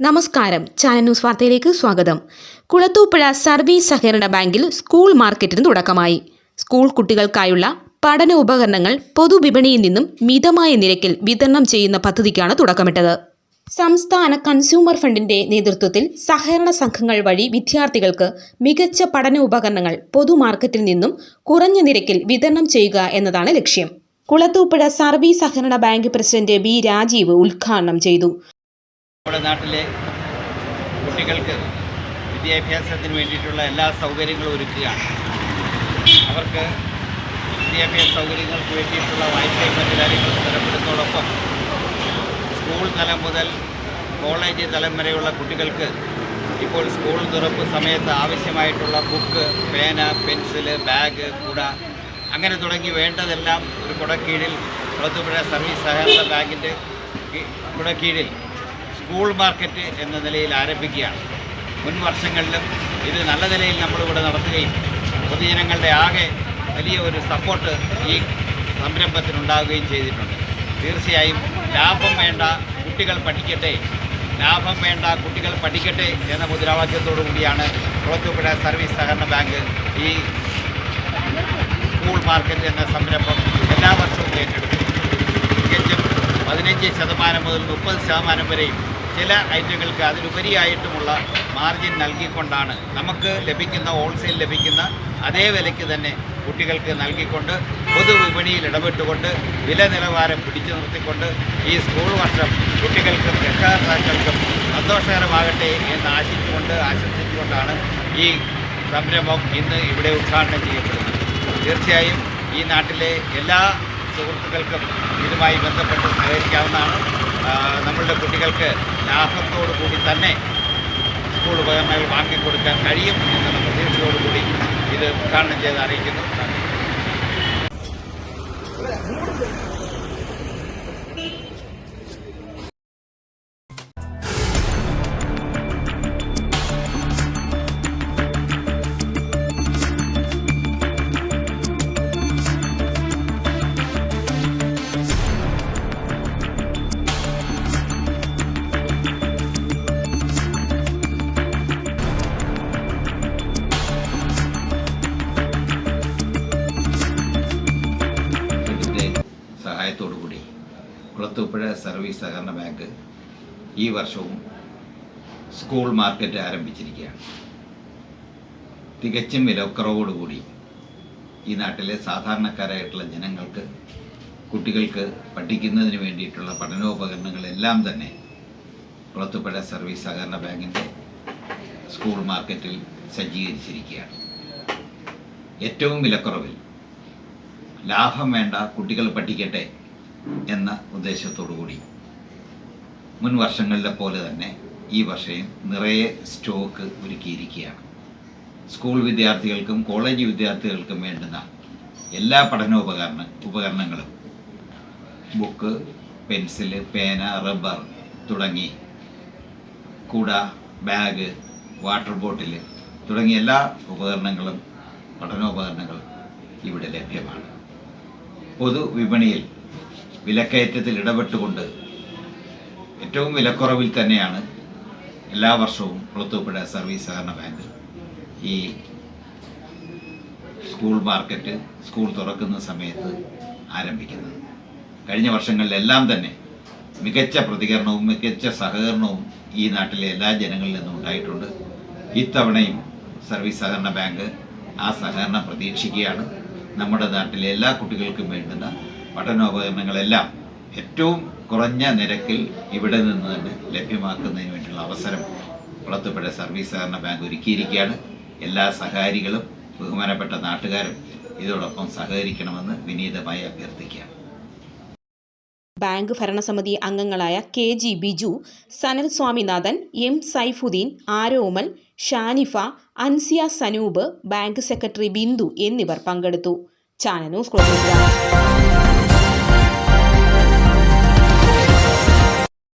നമസ്കാരം. Channel news വാർത്തയിലേക്ക് സ്വാഗതം. കുളത്തൂപ്പുഴ സർവീസ് സഹകരണ ബാങ്കിൽ സ്കൂൾ മാർക്കറ്റിന് തുടക്കമായി. സ്കൂൾ കുട്ടികൾക്കായുള്ള പഠന ഉപകരണങ്ങൾ പൊതുവിപണിയിൽ നിന്നും മിതമായ നിരക്കിൽ വിതരണം ചെയ്യുന്ന പദ്ധതിക്കാണ് തുടക്കമിട്ടത്. സംസ്ഥാന കൺസ്യൂമർ ഫണ്ടിന്റെ നേതൃത്വത്തിൽ സഹകരണ സംഘങ്ങൾ വഴി വിദ്യാർത്ഥികൾക്ക് മികച്ച പഠന ഉപകരണങ്ങൾ പൊതുമാർക്കറ്റിൽ നിന്നും കുറഞ്ഞ നിരക്കിൽ വിതരണം ചെയ്യുക എന്നതാണ് ലക്ഷ്യം. കുളത്തൂപ്പുഴ സർവീസ് സഹകരണ ബാങ്ക് പ്രസിഡന്റ് ബി രാജീവ് ഉദ്ഘാടനം ചെയ്തു. നമ്മുടെ നാട്ടിലെ കുട്ടികൾക്ക് വിദ്യാഭ്യാസത്തിന് വേണ്ടിയിട്ടുള്ള എല്ലാ സൗകര്യങ്ങളും ഒരുക്കുകയാണ്. അവർക്ക് വിദ്യാഭ്യാസ സൗകര്യങ്ങൾക്ക് വേണ്ടിയിട്ടുള്ള വായ്പയും മറ്റു കാര്യങ്ങളും തരപ്പെടുന്നതോടൊപ്പം സ്കൂൾ തലം മുതൽ കോളേജ് തലം വരെയുള്ള കുട്ടികൾക്ക് ഇപ്പോൾ സ്കൂൾ തുറപ്പ് സമയത്ത് ആവശ്യമായിട്ടുള്ള ബുക്ക് പേന പെൻസിൽ ബാഗ് കുട അങ്ങനെ തുടങ്ങി വേണ്ടതെല്ലാം ഒരു കുടക്കീഴിൽ കുളത്തുപുഴ സർവീസ് സഹകരണ ബാങ്കിന്റെ കുടക്കീഴിൽ സ്കൂൾ മാർക്കറ്റ് എന്ന നിലയിൽ ആരംഭിക്കുകയാണ്. മുൻ വർഷങ്ങളിലും ഇത് നല്ല നിലയിൽ നമ്മളിവിടെ നടത്തുകയും പൊതുജനങ്ങളുടെ ആകെ വലിയ ഒരു സപ്പോർട്ട് ഈ സംരംഭത്തിനുണ്ടാവുകയും ചെയ്തിട്ടുണ്ട്. തീർച്ചയായും ലാഭം വേണ്ട കുട്ടികൾ പഠിക്കട്ടെ ലാഭം വേണ്ട കുട്ടികൾ പഠിക്കട്ടെ എന്ന മുദ്രാവാക്യത്തോടു കൂടിയാണ് കുളത്തൂപ്പുഴ സർവീസ് സഹകരണ ബാങ്ക് ഈ സ്കൂൾ മാർക്കറ്റ് എന്ന സംരംഭം എല്ലാ വർഷവും ഏറ്റെടുക്കും തികച്ചും പതിനഞ്ച് ശതമാനം മുതൽ മുപ്പത് ശതമാനം വരെയും ചില ഐറ്റങ്ങൾക്ക് അതിലുപരിയായിട്ടുമുള്ള മാർജിൻ നൽകിക്കൊണ്ടാണ് നമുക്ക് ലഭിക്കുന്ന ഹോൾസെയിൽ ലഭിക്കുന്ന അതേ വിലയ്ക്ക് തന്നെ കുട്ടികൾക്ക് നൽകിക്കൊണ്ട് പൊതുവിപണിയിൽ ഇടപെട്ടുകൊണ്ട് വില നിലവാരം പിടിച്ചു നിർത്തിക്കൊണ്ട് ഈ സ്കൂൾ വർഷം കുട്ടികൾക്കും രക്ഷകർത്താക്കൾക്കും സന്തോഷകരമാകട്ടെ എന്ന് ആശിച്ചുകൊണ്ട് ആശംസിച്ചുകൊണ്ടാണ് ഈ സംരംഭം ഇന്ന് ഇവിടെ ഉദ്ഘാടനം ചെയ്യപ്പെടുന്നത്. തീർച്ചയായും ഈ നാട്ടിലെ എല്ലാ സുഹൃത്തുക്കൾക്കും ഇതുമായി ബന്ധപ്പെട്ട് സഹകരിക്കാവുന്നതാണ്. നമ്മളുടെ കുട്ടികൾക്ക് ലാഭത്തോടു കൂടി തന്നെ സ്കൂൾ ഉപകരണങ്ങൾ വാങ്ങിക്കൊടുക്കാൻ കഴിയും എന്നുള്ള പ്രതീക്ഷയോടുകൂടി ഇത് ഉദ്ഘാടനം ചെയ്ത് അറിയിക്കുന്നു. സഹായത്തോടു കൂടി കുളത്തൂപ്പുഴ സർവീസ് സഹകരണ ബാങ്ക് ഈ വർഷവും സ്കൂൾ മാർക്കറ്റ് ആരംഭിച്ചിരിക്കുകയാണ്. തികച്ചും വിലക്കുറവോടുകൂടി ഈ നാട്ടിലെ സാധാരണക്കാരായിട്ടുള്ള ജനങ്ങൾക്ക് കുട്ടികൾക്ക് പഠിക്കുന്നതിന് വേണ്ടിയിട്ടുള്ള പഠനോപകരണങ്ങളെല്ലാം തന്നെ കുളത്തുപുഴ സർവീസ് സഹകരണ ബാങ്കിന്റെ സ്കൂൾ മാർക്കറ്റിൽ സജ്ജീകരിച്ചിരിക്കുകയാണ്. ഏറ്റവും വിലക്കുറവിൽ ലാഭം വേണ്ട കുട്ടികൾ പഠിക്കട്ടെ എന്ന ഉദ്ദേശത്തോടു കൂടി. മുൻ വർഷങ്ങളിലെ പോലെ തന്നെ ഈ വർഷയും നിറയെ സ്റ്റോക്ക് ഒരുക്കിയിരിക്കുകയാണ്. സ്കൂൾ വിദ്യാർത്ഥികൾക്കും കോളേജ് വിദ്യാർത്ഥികൾക്കും വേണ്ടുന്ന എല്ലാ പഠനോപകരണ ഉപകരണങ്ങളും. ബുക്ക് പെൻസിൽ പേന റബ്ബർ തുടങ്ങി കുട ബാഗ് വാട്ടർ ബോട്ടിൽ തുടങ്ങിയ എല്ലാ ഉപകരണങ്ങളും പഠനോപകരണങ്ങളും ഇവിടെ ലഭ്യമാണ്. പൊതുവിപണിയിൽ വിലക്കയറ്റത്തിൽ ഇടപെട്ടുകൊണ്ട് ഏറ്റവും വിലക്കുറവിൽ തന്നെയാണ് എല്ലാ വർഷവും കുളത്തൂപ്പുഴ സർവീസ് സഹകരണ ബാങ്ക് ഈ സ്കൂൾ മാർക്കറ്റ് സ്കൂൾ തുറക്കുന്ന സമയത്ത് ആരംഭിക്കുന്നത്. കഴിഞ്ഞ വർഷങ്ങളിലെല്ലാം തന്നെ മികച്ച പ്രതികരണവും മികച്ച സഹകരണവും ഈ നാട്ടിലെ എല്ലാ ജനങ്ങളിൽ നിന്നും ഉണ്ടായിട്ടുണ്ട്. ഇത്തവണയും സർവീസ് സഹകരണ ബാങ്ക് ആ സഹകരണം പ്രതീക്ഷിക്കുകയാണ്. നമ്മുടെ നാട്ടിലെ എല്ലാ കുട്ടികൾക്കും വേണ്ടുന്ന പഠനോപകരണങ്ങളെല്ലാം ഏറ്റവും കുറഞ്ഞ നിരക്കിൽ ഇവിടെ നിന്ന് തന്നെ ലഭ്യമാക്കുന്നതിന് വേണ്ടിയുള്ള അവസരം കുളത്തുപുഴ സർവീസ് സഹകരണ ബാങ്ക് ഒരുക്കിയിരിക്കുകയാണ്. എല്ലാ സഹകാരികളും ബഹുമാനപ്പെട്ട നാട്ടുകാരും ഇതോടൊപ്പം സഹകരിക്കണമെന്ന് വിനീതമായി അഭ്യർത്ഥിക്കുകയാണ്. ബാങ്ക് ഭരണസമിതി അംഗങ്ങളായ K G Biju Sanal Swaminathan M Saifuddin Aromal Shanifa Ansiya Sanoob bank secretary Bindu എന്നിവർ പങ്കെടുത്തു. Channel news